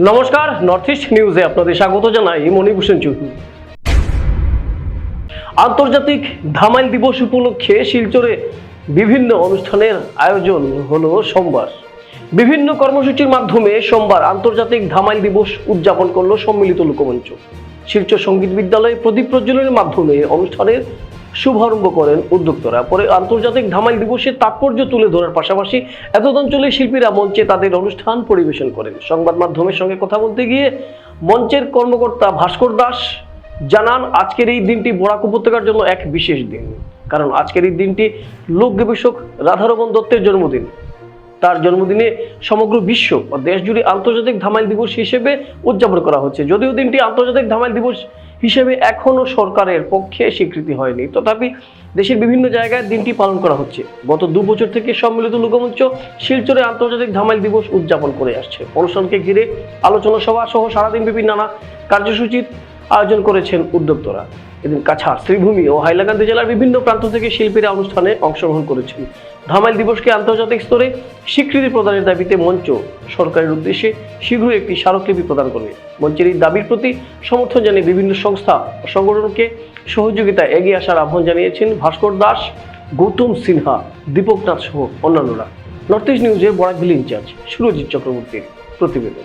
নমস্কার north east নিউজে আপনাদের স্বাগত জানাই মণিভূষণ চৌধুরী। আন্তর্জাতিক ধামাইল দিবস উপলক্ষে শিলচরে বিভিন্ন অনুষ্ঠানের আয়োজন হলো সোমবার। বিভিন্ন কর্মসূচির মাধ্যমে সোমবার আন্তর্জাতিক ধামাইল দিবস উদযাপন করল সম্মিলিত লোকমঞ্চ। শিলচর সংগীত বিদ্যালয়ে প্রদীপ প্রজ্বলনের মাধ্যমে অনুষ্ঠানের শুভারম্ভ করেন উদ্যোক্তরা। পরে আন্তর্জাতিক ধামাইল দিবসের তাৎপর্য তুলে ধরার পাশাপাশি এতদ অঞ্চলের শিল্পীরা মঞ্চে তাদের অনুষ্ঠান পরিবেশন করেন। সংবাদ মাধ্যমের সঙ্গে কথা বলতে গিয়ে মঞ্চের কর্মকর্তা ভাস্কর দাস জানান, আজকের এই দিনটি বরাক উপত্যকার জন্য এক বিশেষ দিন। কারণ আজকের এই দিনটি লোক গবেষক রাধারমন দত্তের জন্মদিন। তার জন্মদিনে সমগ্র বিশ্ব ও দেশ জুড়ে আন্তর্জাতিক ধামাইল দিবস হিসেবে উদযাপন করা হচ্ছে। যদিও দিনটি আন্তর্জাতিক ধামাইল দিবস হিসেবে এখনও সরকারের পক্ষে স্বীকৃতি হয়নি। তথাপি দেশের বিভিন্ন জায়গায় দিনটি পালন করা হচ্ছে। গত দু বছর থেকে সম্মিলিত লোকমঞ্চ শিলচরে আন্তর্জাতিক ধামাইল দিবস উদযাপন করে আসছে। অনুষ্ঠানকে ঘিরে আলোচনা সভা সহ সারাদিন বিভিন্ন নানা কার্যসূচির আয়োজন করেছেন উদ্যোক্তরা। এদিন কাছাড়, শ্রীভূমি ও হাইলাকান্দি জেলার বিভিন্ন প্রান্ত থেকে শিল্পীরা অনুষ্ঠানে অংশগ্রহণ করেছেন। ধামাইল দিবসকে আন্তর্জাতিক স্তরে স্বীকৃতি প্রদানের দাবিতে মঞ্চ সরকারের উদ্দেশ্যে শীঘ্রই একটি স্মারকলিপি প্রদান করবে। মঞ্চের এই দাবির প্রতি সমর্থন জানিয়ে বিভিন্ন সংস্থা ও সংগঠনকে সহযোগিতা এগিয়ে আসার আহ্বান জানিয়েছেন ভাস্কর দাস, গৌতম সিনহা, দীপক নাথ সহ অন্যান্যরা। নর্থ ইস্ট নিউজের বরাকভিলি ইনচার্জ সুরজিৎ চক্রবর্তীর প্রতিবেদন।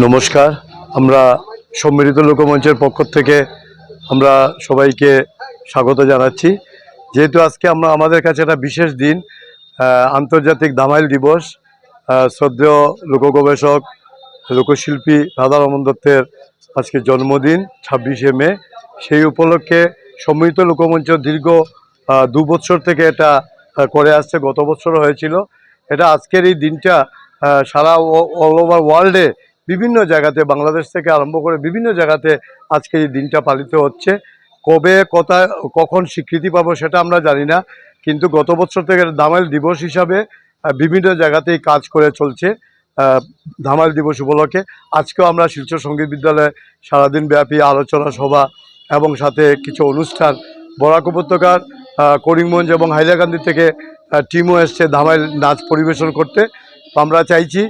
নমস্কার। আমরা সম্মিলিত লোকমঞ্চের পক্ষ থেকে আমরা সবাইকে স্বাগত জানাচ্ছি। যেহেতু আজকে আমরা আমাদের কাছে একটা বিশেষ দিন আন্তর্জাতিক দামাইল দিবস শ্রদ্ধেয় লোক গবেষক লোকশিল্পী রাধা রমন দত্তের আজকে জন্মদিন, ছাব্বিশে মে। সেই উপলক্ষে সম্মিলিত লোকমঞ্চ দীর্ঘ দু বছর থেকে এটা করে আসছে, গত বছরও হয়েছিল। এটা আজকের এই দিনটা সারা অল ওভার ওয়ার্ল্ডে বিভিন্ন জায়গাতে, বাংলাদেশ থেকে আরম্ভ করে বিভিন্ন জায়গাতে আজকে এই দিনটা পালিত হচ্ছে। কবে কোথায় কখন স্বীকৃতি পাবো সেটা আমরা জানি না, কিন্তু গত বছর থেকে দামাইল দিবস হিসাবে বিভিন্ন জায়গাতেই কাজ করে চলছে ধামাইল দিবস উপলক্ষে। আজকেও আমরা শিলচর সংগীত বিদ্যালয়ে সারাদিন ব্যাপী আলোচনা সভা এবং সাথে কিছু অনুষ্ঠান, বরাক উপত্যকার করিমগঞ্জ এবং হাইলাকান্দি থেকে টিমও এসছে ধামাইল নাচ পরিবেশন করতে। আমরা চাইছি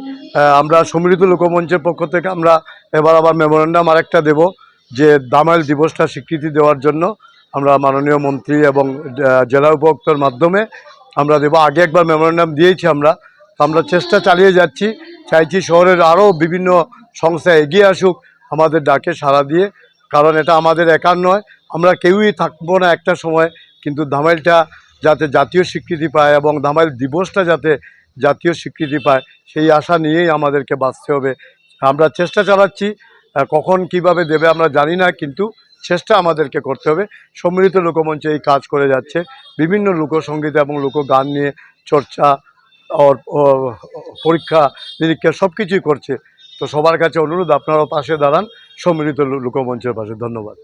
আমরা সম্মিলিত লোকমঞ্চের পক্ষ থেকে আমরা এবার আবার মেমোরেন্ডাম আরেকটা দেব যে দামাইল দিবসটা স্বীকৃতি দেওয়ার জন্য আমরা মাননীয় মন্ত্রী এবং জেলা উপভোক্তার মাধ্যমে আমরা দেব। আগে একবার মেমোরেন্ডাম দিয়েছি আমরা। আমরা চেষ্টা চালিয়ে যাচ্ছি। চাইছি শহরের আরও বিভিন্ন সংস্থা এগিয়ে আসুক, আমাদের ডাকে সাড়া দিয়ে। কারণ এটা আমাদের একার নয়, আমরা কেউই থাকব না একটা সময়, কিন্তু ধামাইলটা যাতে জাতীয় স্বীকৃতি পায় এবং ধামাইল দিবসটা যাতে জাতীয় স্বীকৃতি পায়, সেই আশা নিয়েই আমাদেরকে বাঁচতে হবে। আমরা চেষ্টা চালাচ্ছি কখন কীভাবে দেবে আমরা জানি না, কিন্তু চেষ্টা আমাদেরকে করতে হবে। সম্মিলিত লোকমঞ্চে এই কাজ করে যাচ্ছে। বিভিন্ন লোকসঙ্গীত এবং লোকগান নিয়ে চর্চা পরীক্ষা নিরীক্ষা সব কিছুই করছে। তো সবার কাছে অনুরোধ, আপনারাও পাশে দাঁড়ান, সম্মিলিত লোকমঞ্চের পাশে। ধন্যবাদ।